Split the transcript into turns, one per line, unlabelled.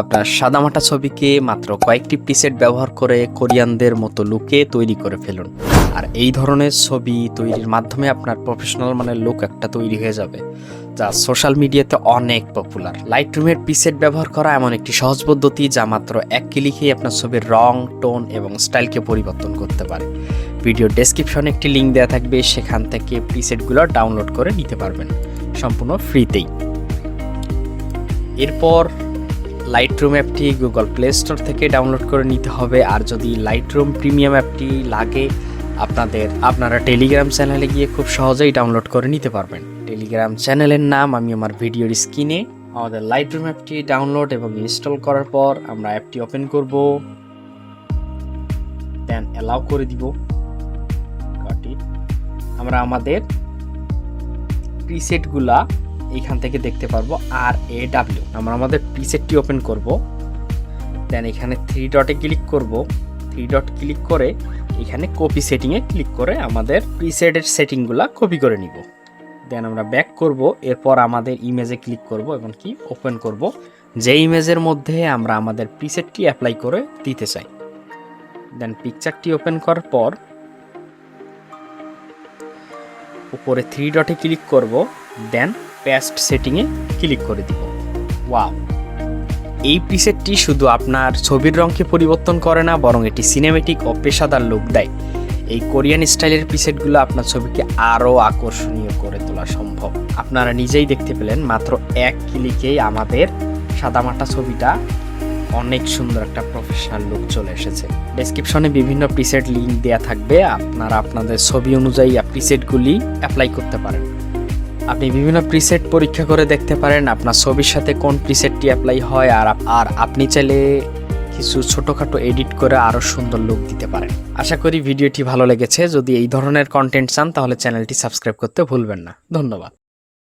আপনার সাদামাটা ছবিকে মাত্র কয়েকটি প্রিসেট ব্যবহার করে কোরিয়ানদের মতো লুকে তৈরি করে ফেলুন। আর এই ধরনের ছবি তৈরির মাধ্যমে আপনার প্রফেশনাল মানের লুক একটা তৈরি হয়ে যাবে, যা সোশ্যাল মিডিয়াতে অনেক পপুলার লাইট রুমের প্রিসেট ব্যবহার করা এমন একটি সহজ পদ্ধতি যা মাত্র এক ক্লিকেই আপনার ছবির রং টোন এবং স্টাইলকে পরিবর্তন করতে পারে। ভিডিও ডেসক্রিপশনে একটি লিঙ্ক দেওয়া থাকবে, সেখান থেকে প্রিসেটগুলো ডাউনলোড করে নিতে পারবেন। সম্পূর্ণ ফ্রিতেই এরপর লাইটরুম অ্যাপটি গুগল প্লে স্টোর থেকে ডাউনলোড করে নিতে হবে। আর যদি লাইটরুম প্রিমিয়াম অ্যাপটি লাগে, আপনাদের, আপনারা টেলিগ্রাম চ্যানেলে গিয়ে খুব সহজেই ডাউনলোড করে নিতে পারবেন। টেলিগ্রাম চ্যানেলের নাম আমি আমার ভিডিওর স্ক্রিনে আমাদের লাইটরুম অ্যাপটি ডাউনলোড এবং ইনস্টল করার পর আমরা অ্যাপটি ওপেন করব। দেন অ্যালাউ করে দিব। আমরা আমাদের প্রিসেটগুলা এইখান থেকে দেখতে পারব আর এ ডাব্লিউ আমরা আমাদের প্রিসেটটি ওপেন করব। দেন এখানে থ্রি ডটে ক্লিক করব। থ্রি ডট ক্লিক করে এখানে কপি সেটিংয়ে ক্লিক করে আমাদের প্রিসেটের সেটিংগুলা কপি করে নিব। দেন আমরা ব্যাক করব, এরপর আমাদের ইমেজে ক্লিক করব এবং কি ওপেন করব। যে ইমেজের মধ্যে আমরা আমাদের প্রিসেটটি অ্যাপ্লাই করে দিতে চাই। দেন পিকচারটি ওপেন করার পর উপরে থ্রি ডটে ক্লিক করব। দেন পেস্ট সেটিংয়ে ক্লিক করে দিব। ওয়াও। এই প্রিসেটটি শুধু আপনার ছবির রঙকে পরিবর্তন করে না, বরং এটি সিনেমেটিক ও পেশাদার লুক দেয়। এই কোরিয়ান স্টাইলের প্রিসেটগুলো আপনার ছবিকে আরও আকর্ষণীয় করে তোলা সম্ভব। আপনারা নিজেই দেখতে পেলেন, মাত্র এক ক্লিকেই আমাদের সাদামাটা ছবিটা অনেক সুন্দর একটা প্রফেশনাল লুক চলে এসেছে। ডেসক্রিপশনে বিভিন্ন প্রিসেট লিঙ্ক দেওয়া থাকবে, আপনারা আপনাদের ছবি অনুযায়ী প্রিসেটগুলি অ্যাপ্লাই করতে পারেন। আপনি বিভিন্ন প্রিসেট পরীক্ষা করে দেখতে পারেন আপনার ছবির সাথে কোন প্রিসেটটি অ্যাপ্লাই হয় আর আর আপনি চাইলে কিছু ছোটোখাটো এডিট করে আরও সুন্দর লুক দিতে পারেন। আশা করি ভিডিওটি ভালো লেগেছে। যদি এই ধরনের কন্টেন্ট চান তাহলে চ্যানেলটি সাবস্ক্রাইব করতে ভুলবেন না। ধন্যবাদ।